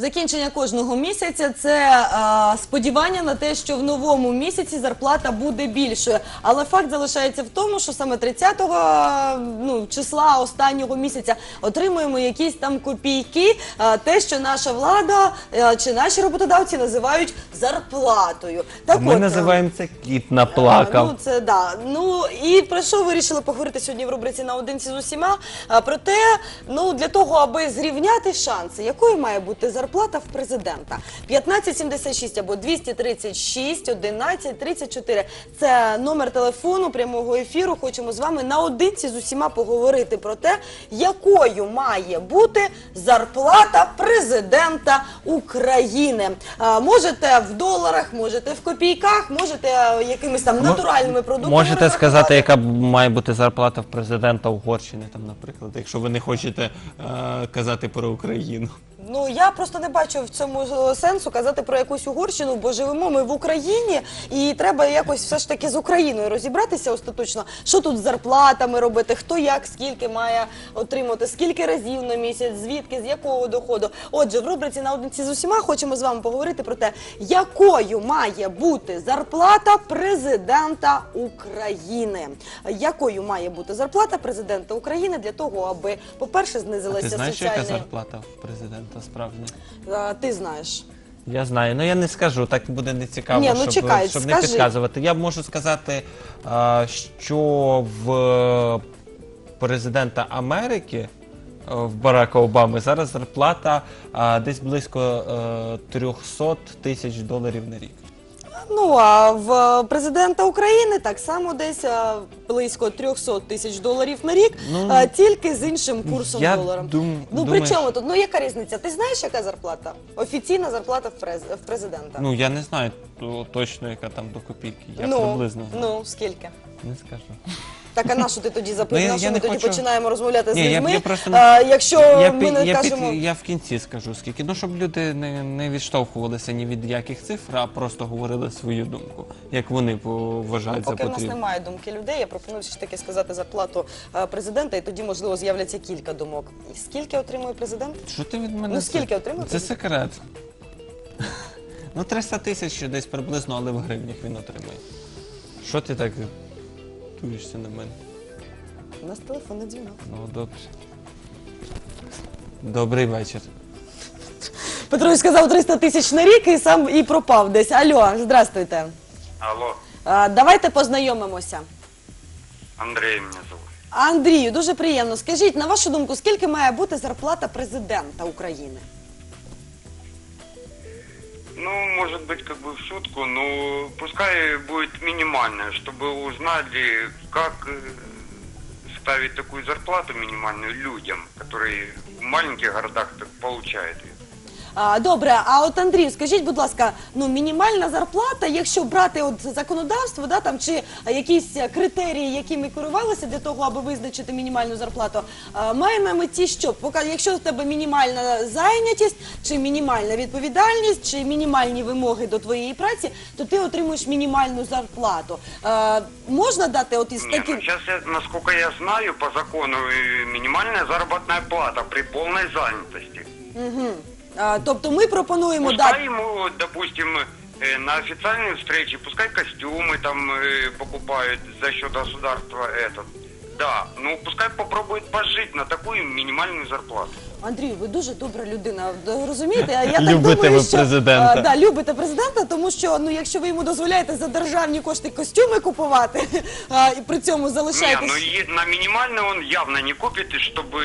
Закінчення кожного місяця це е, сподівання на те, що в новому місяці зарплата буде більшою. Але факт залишається в тому, що саме 30-го е, ну, числа останнього місяця отримуємо якісь там копійки, е, те, що наша влада е, чи наші роботодавці називають зарплатою. Так Ми от, е, називаємо це кіт а, наплакав. Ну, це да. Ну і про що вирішили поговорити сьогодні в рубриці наодинці з усіма? А, про те, ну для того, аби зрівняти шанси, якою має бути зарплата в президента? 1576 або 236 11 34. Це номер телефону прямого ефіру. Хочемо з вами наодинці з усіма поговорити про те, якою має бути зарплата президента України. А, можете в доларах, можете в копійках, можете е, якимись там натуральними продуктами. Можете сказати, яка б має бути зарплата в президента Угорщини, там, наприклад, якщо ви не хочете е, казати про Україну. Ну я просто не бачу в цьому е, сенсу казати про якусь Угорщину, бо живемо ми в Україні, і треба якось все ж таки з Україною розібратися остаточно. Що тут з зарплатами робити, хто як, скільки має отримати, скільки разів на місяць, звідки, з якого доходу. Отже, в рубриці наодинці з усіма хочемо з вами поговорити про те, якою має бути зарплата президента України. Якою має бути зарплата президента України для того, аби, по-перше, А знизилася ти знаєш, яка зарплата в президента справді. А, Ти знаєш. Я знаю, ну я не скажу, так буде нецікаво, Ні, ну, щоб, чекай, щоб не скажи. підказувати. Я можу сказати, а, що в е, президента Америки, е, в Барака Обами, зараз зарплата а, десь близько е, 300 тисяч доларів на рік. Ну а в президента України так само десь а, близько 300 тисяч доларів на рік, Ну, а, тільки з іншим курсом я долара. дум- ну думаю, при чому тут? Ну яка різниця? Ти знаєш, яка зарплата? Офіційна зарплата в, през... в президента. Ну я не знаю то- точно, яка там до копійки. Я ну, приблизно знаю. ну скільки? Не скажу. Так а на що ти тоді Ну, я- на що я ми не тоді хочу- починаємо розмовляти з Ні, я- людьми? я просто- а, якщо я, ми пі- не я, під- кажемо. я в кінці скажу скільки. Ну щоб люди не, не відштовхувалися ні від яких цифр, а просто говорили свою думку, як вони по- вважають за Поки в нас потрібне. немає думки людей, я пропоную все ж таки сказати зарплату е, президента, і тоді можливо з'являться кілька думок. І скільки отримує президент? Що ти від мене? Ну, це- скільки отримав Це секрет. Ну, 300 тисяч десь приблизно, але в гривнях він отримує. Що ти так туєшся на мене? У нас телефонний дзвінок. Ну, добре. Добрий вечір. Петрович сказав 300 тисяч на рік і сам і пропав десь. Алло, здрастуйте. Алло, А, давайте познайомимося. Андрей меня зовут. Андрію, дуже приємно. Скажіть, на вашу думку, скільки має бути зарплата президента України? Ну, может быть, как бы в шутку, но пускай будет минимальная, чтобы узнали, как э, ставить такую зарплату минимальную людям, которые в маленьких городах так получают. А, добре, а от Андрію, скажіть, будь ласка, ну мінімальна зарплата, якщо брати от законодавство, да там чи якісь критерії, якими керувалися для того, аби визначити мінімальну зарплату, а, має на меті що? Поки якщо в тебе мінімальна зайнятість, чи мінімальна відповідальність, чи мінімальні вимоги до твоєї праці, то ти отримуєш мінімальну зарплату. А, можна дати от із таким. ну сейчас, я, насколько я знаю, по закону э, минимальная заработная плата при полной занятости. Мгм. А, тобто ми пропонуємо Пускай дати. ему, допустим, э, на официальные встречи, пускай костюмы там э, покупают за счет государства этот. Да, ну пускай попробует пожить на такую минимальную зарплату. Андрію, ви дуже добра людина. Розумієте? А Я так Любите думаю, ви що президента. а, да, любите президента, тому що ну, якщо ви йому дозволяєте за державні кошти костюми купувати, а, і при цьому Не, залишаєтесь. ну и на минимальную он явно не купит, и чтобы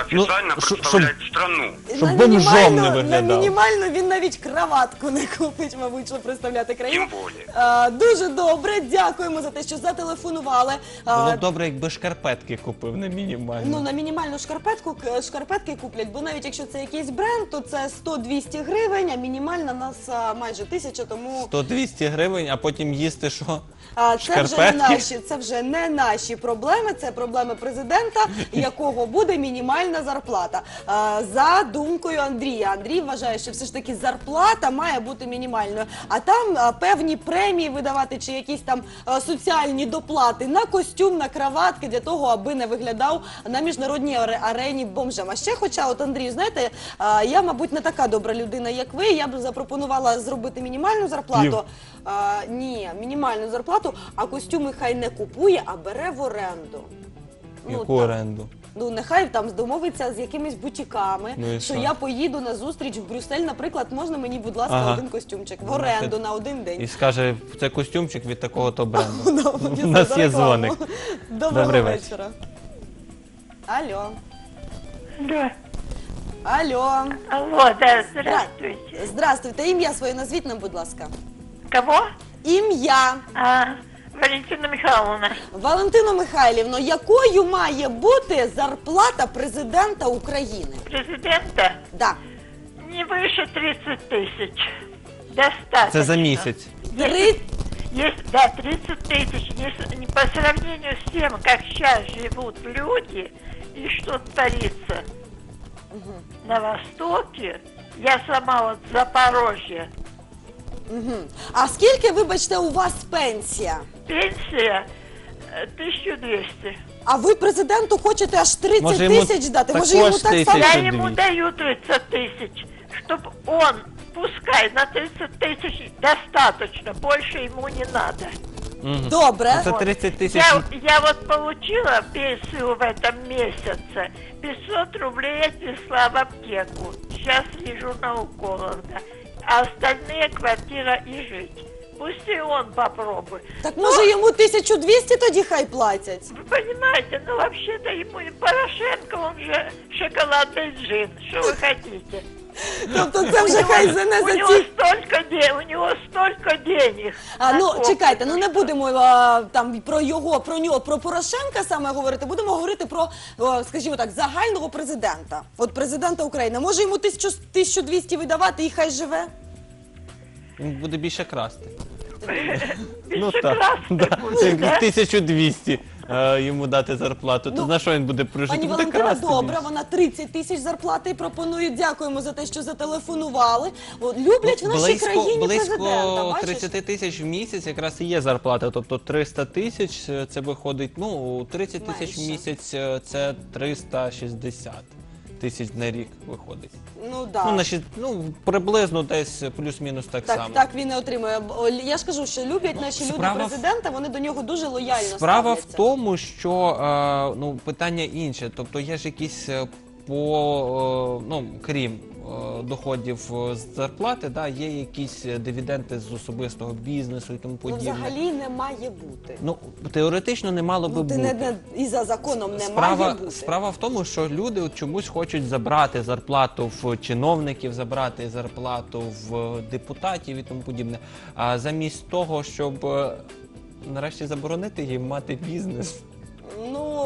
официально Ну, представлять страну. щоб на бомжом не мінімальну- на виглядав. мінімальну він навіть краватку не купить, мабуть, щоб представляти країну. Тим. А, дуже добре, дякуємо за те, що зателефонували. А, Було б добре, якби шкарпетки купив на мінімальну. Ну, на мінімальну шкарпетку шкарпетки куплять, бо навіть якщо це якийсь бренд, то це 100-200 гривень, а мінімальна нас а, майже тисяча, тому 100-200 гривень, а потім їсти що? а, це вже не Шкарпетки? наші, це вже не наші проблеми, це проблеми президента, якого буде мінімальна зарплата. А, за думкою Андрія. Андрій вважає, що все ж таки зарплата має бути мінімальною, а там а, певні премії видавати чи якісь там а, соціальні доплати на костюм, на краватки для того, аби не виглядав на міжнародній аре- арені бомжем. А ще, хоча, от Андрію, знаєте, а, я, мабуть, не така добра людина, як ви. Я б запропонувала зробити мінімальну зарплату. А, ні, мінімальну зарплату, а костюми хай не купує, а бере в оренду. Яку так. оренду? Ну, нехай там домовиться з якимись бутіками, Ну і що що? я поїду на зустріч в Брюссель, наприклад, можна мені, будь ласка, Ага. один костюмчик в Ну, оренду це- на один день. І скаже, це костюмчик від такого-то бренду. Ну, У нас є рекламу. дзвоник. Доброго Добрий вечір. вечора. Алло. Да. Алло. Алло, да, здравствуйте. Здравствуйте. Ім'я своє назвіть нам, будь ласка. Кого? Ім'я. А, Валентина Михайловна. Валентино Михайлівно, якою має бути зарплата президента України? Президента Да. не выше 30 тысяч. Достаточно. Це за місяць. Три... Есть, да, 30 тысяч. Если не по сравнению с тем, как сейчас живут люди и что творится на Востоке, я сама вот с Запорожья. Мгм. А скільки, вибачте, у вас пенсія? Пенсия э, 1200. А ви президенту хочете аж 30 Може, йому тисяч дати? Може також йому так само? тисячу? Я ему 1200. даю 30 тысяч, чтобы он, пускай на 30 тысяч достаточно, больше ему не надо. Мгм. Добре. Це 30 тисяч. Я, я вот получила пенсию в этом месяце. 500 рублей отнесла в аптеку. Сейчас лежу на уколах, да. А остальные квартира и жить. Пусть и он попробует. Так може йому 1200 тоді хай платять? Вы понимаете, ну вообще-то ему и Порошенко, он же шоколадный джин. Что вы хотите? Тобто це вже хай зене У за него ці... столько денег, у него столько денег. А, ну чекайте, ну не будемо а, там про його, про нього, про Порошенка саме говорити. Будемо говорити про, скажімо так, загального президента. От президента України. Може йому 1000 1200 видавати і хай живе? Він буде більше красти. Більше Ну так. красти Да. буде, Як да? 1200 е, йому дати зарплату, то Ну, на що він буде прожити? Пані Буде Валентина, красти більше. вона 30 тисяч зарплати пропонує. Дякуємо за те, що зателефонували. Люблять в нашій близько, країні президента. близько Бачиш? 30 тисяч в місяць якраз і є зарплата. Тобто 300 тисяч е, це виходить, ну 30 тисяч в Менше. місяць е, це 360 тисяч на рік виходить. Ну да. Ну, значить, ну приблизно десь плюс-мінус так, Так, само. так він не отримує. Бо Я ж кажу, що люблять наші люди в- президента, вони до нього дуже лояльно Справа в ставляться. тому, що е, ну питання інше. Тобто є ж якісь е, по е, ну крім доходів е, з зарплати, да, є якісь е, дивіденди з особистого бізнесу і тому Ну, подібне. взагалі не має бути. Ну теоретично не мало би Ну, ти бути. не, не і за законом не Справа, має бути. справа в тому, що люди от чомусь хочуть забрати зарплату в чиновників, забрати зарплату в депутатів і тому подібне. А замість того, щоб е, нарешті заборонити їм мати бізнес.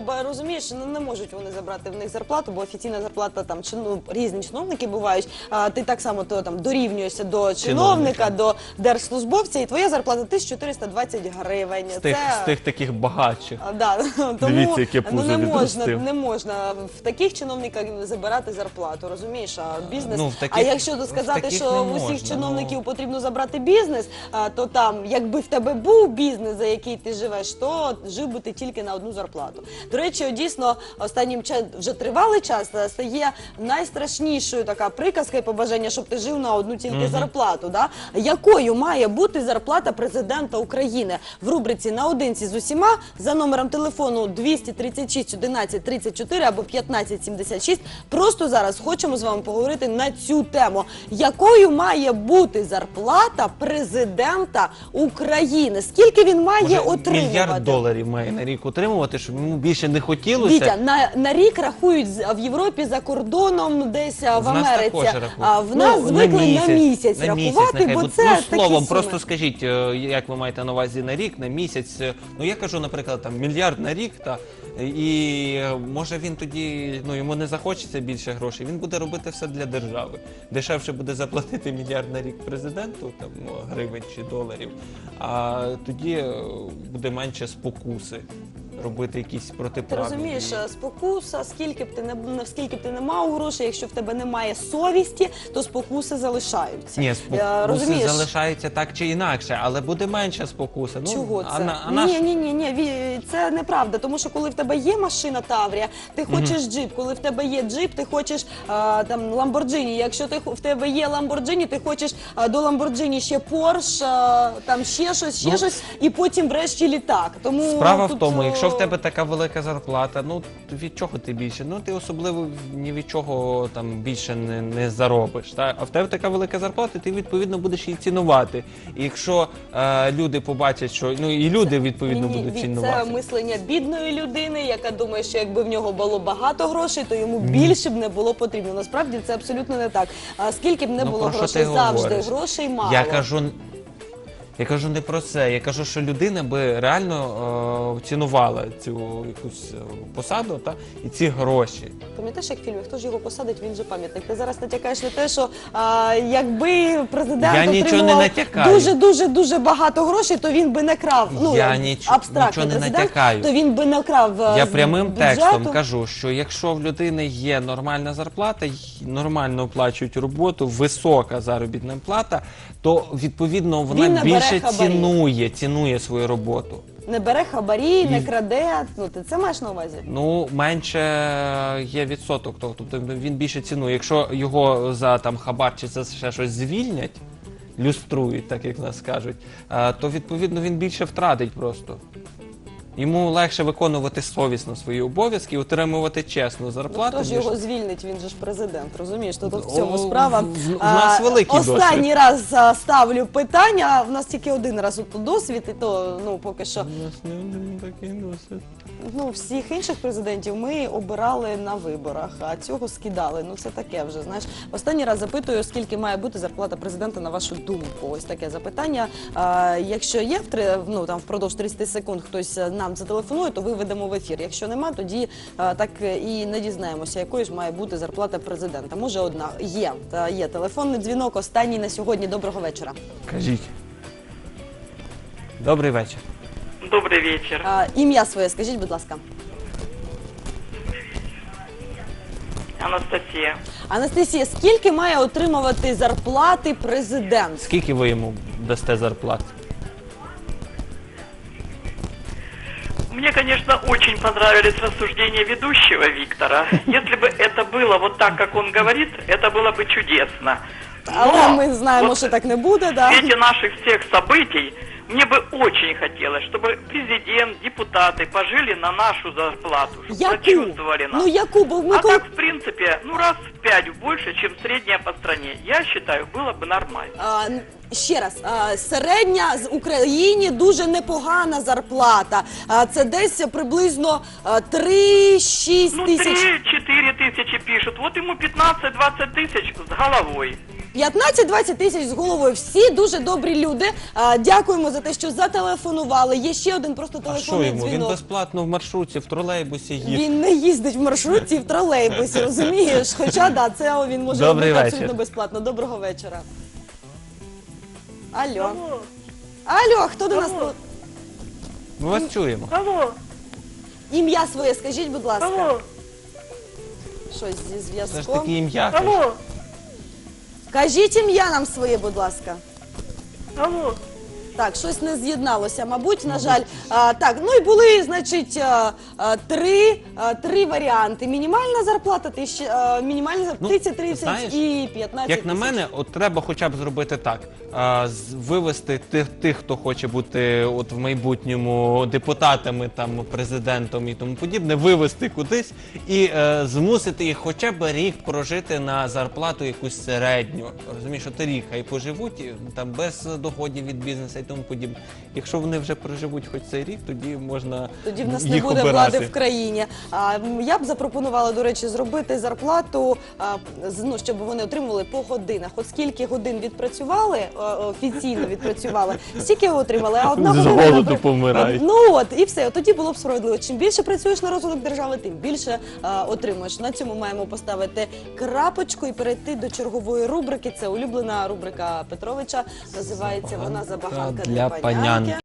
Ну, бо розумієш, ну, не можуть вони забрати в них зарплату, бо офіційна зарплата там чи ну, різні чиновники бувають. А ти так само то там дорівнюєшся до чиновника, до держслужбовця, і твоя зарплата 1420 гривень. З тих, з тих таких багатших. А, Да, тому Дивіться, яке ну, пузо не можна, відростив. не можна в таких чиновниках забирати зарплату, розумієш? А бізнес. Ну, в таких- а якщо в сказати, таких що не в усіх можна, чиновників ну. потрібно забрати бізнес, а, то там, якби в тебе був бізнес, за який ти живеш, то жив би ти тільки на одну зарплату. До речі, дійсно, останнім часом вже тривалий час е, стає найстрашнішою така приказка і побажання, щоб ти жив на одну тільки зарплату. Да? Якою має бути зарплата президента України в рубриці наодинці з усіма за номером телефону 236 11 34 або 15 76. Просто зараз хочемо з вами поговорити на цю тему. Якою має бути зарплата президента України? Скільки він має Може, отримувати? мільярд доларів має на рік отримувати, щоб йому більше не хотілося. Вітя, на, на рік рахують з- в Європі за кордоном, десь а, в, нас Америці. рахують. А в нас Ну, звикли на місяць, на місяць, рахувати, нехай бо буде. це ну, такі словом, суми. просто скажіть, е, як ви маєте на увазі на рік, на місяць. Е, Ну я кажу, наприклад, там мільярд на рік, та і е, може він тоді ну йому не захочеться більше грошей. Він буде робити все для держави. Дешевше буде заплатити мільярд на рік президенту, там гривень чи доларів. А тоді е, буде менше спокуси робити якісь Ти протиправні. розумієш, дії. е, спокуса, скільки б ти не не- скільки б ти не мав грошей, якщо в тебе немає совісті, то спокуси залишаються. Ні, Е, спокуси розумієш? залишаються так чи інакше, але буде менша спокуса. Ну, Чого а це? на- а наш- Ні, ні, ні, ні, ві- це неправда. Тому що коли в тебе є машина Таврія, ти хочеш джип. Коли в тебе є джип, ти хочеш а, там Ламборджині. Якщо ти хо- в тебе є Ламборджині, ти хочеш а, до Ламборджині ще Порш, а, там ще щось, ще Ну, щось, і потім врешті літак. Тому Справа тут, в тому, о, якщо в тебе така велика зарплата, ну від чого ти більше? Ну ти особливо ні від чого там більше не, не заробиш. Та? А в тебе така велика зарплата, ти відповідно будеш її цінувати. І якщо е, люди побачать, що ну і люди відповідно Ні, будуть Вік, цінувати. Це мислення бідної людини, яка думає, що якби в нього було багато грошей, то йому більше б не було потрібно. Насправді це абсолютно не так. А скільки б не Ну, було про що грошей, завжди говориш? грошей мало. Я кажу. Я кажу не про це. Я кажу, що людина би реально е, цінувала цю якусь е, посаду та і ці гроші. Пам'ятаєш, як в фільмі хто ж його посадить, він же пам'ятник. Ти зараз натякаєш на те, що а, якби президент Я нічого не отримував натякаю. дуже дуже дуже багато грошей, то він би не крав. Ну Я ніч- абстрактний нічого не президент, натякаю. то він би не крав. е, Я з прямим бюджету. текстом кажу, що якщо в людини є нормальна зарплата, й нормально оплачують роботу, висока заробітна плата, то відповідно вона Він бере більше хабарі. цінує, цінує свою роботу. не бере хабарі, не краде. Ну ти це маєш на увазі? Ну менше є відсоток, того, тобто він більше цінує. Якщо його за там хабар чи за ще щось звільнять, люструють, так як нас кажуть, а, то відповідно він більше втратить просто. Йому легше виконувати совісно свої обов'язки отримувати чесну Ну, зарплату. хто ж ніж- його звільнить? Він же ж президент, розумієш? То тут в цьому справа. в нас великий Останній раз ставлю питання. В нас тільки один раз досвід, і то ну поки що. У нас не один такий досвід. Ну, всіх інших президентів ми обирали на виборах, а цього скидали. Ну це таке вже. Знаєш, останній раз запитую, скільки має бути зарплата президента на вашу думку. Ось таке запитання. А, якщо є в ну там впродовж 30 секунд хтось е, нам зателефонує, то виведемо в ефір. Якщо нема, тоді а, так е, і не дізнаємося, якою ж має бути зарплата президента. Може, одна є. Та є телефонний дзвінок. Останній на сьогодні. Доброго вечора. Кажіть. Добрий вечір. Добрый вечер. А, ім'я своє, скажіть, будь ласка. Анастасия. Анастасія, скільки має отримувати зарплати президент? Скільки ви йому дасте зарплат? Мне, конечно, очень понравились рассуждения ведущего Виктора. Если бы это было вот так, как он говорит, это было бы чудесно. Але Но ми знаємо, вот що так не буде, в да? свете наших всех событий мне бы очень хотелось, чтобы президент, депутаты пожили на нашу зарплату, чтобы Яку? прочувствовали нас. Ну яку, бо ми а коли... так, в принципе, ну раз в пять больше, чем средняя по стране. Я считаю, было бы нормально. А, н- ще раз, а, середня з Україні дуже непогана зарплата. А, це десь приблизно а, 3-6 Ну, тисяч. 3-4 тысячи пишут. Вот ему 15-20 тысяч с головой. 15-20 тисяч з головою. Всі дуже добрі люди. А, дякуємо за те, що зателефонували. Є ще один просто А що телефонний йому? Він дзвінок. безплатно в маршрутці, в тролейбусі їде. Він не їздить в маршрутці в тролейбусі, розумієш? Хоча да, це він може Добрий робити вечір. абсолютно безплатно. Доброго вечора. Алло. Алло, хто до нас? Алло. Ми вас чуємо. Алло, Ім'я своє скажіть, будь ласка. алло, Щось зі Це ж зв'язком. таки ім'я. кажіть. алло, Кажіть ім'я нам своє, будь ласка. алло. Так, щось не з'єдналося, мабуть, на жаль. А, так, ну і були, значить, а, а, три, а, три варіанти. Мінімальна зарплата, тисяча, а, мінімальна зарплата, Ну, 30, 30 знаєш, і 15 Як на тисяч. мене, от треба хоча б зробити так: а, з- вивести тих, тих, хто хоче бути от в майбутньому депутатами, там президентом і тому подібне, вивести кудись і е, змусити їх хоча б рік прожити на зарплату якусь середню. Розумієш, от рік хай поживуть і, там без доходів від бізнесу і тому подібне. Якщо вони вже проживуть хоч цей рік, тоді можна Тоді в нас їх не буде обирати. влади в країні. А м, я б запропонувала, до речі, зробити зарплату, а, з- ну, щоб вони отримували по годинах. От скільки годин відпрацювали, е, офіційно відпрацювали, стільки отримали. А одна З година голоду наприклад, помирають. Ну от і все. Тоді було б справедливо. Чим більше працюєш на розвиток держави, тим більше е, отримуєш. На цьому маємо поставити крапочку і перейти до чергової рубрики. Це улюблена рубрика Петровича. Називається вона Забаганка для панянки.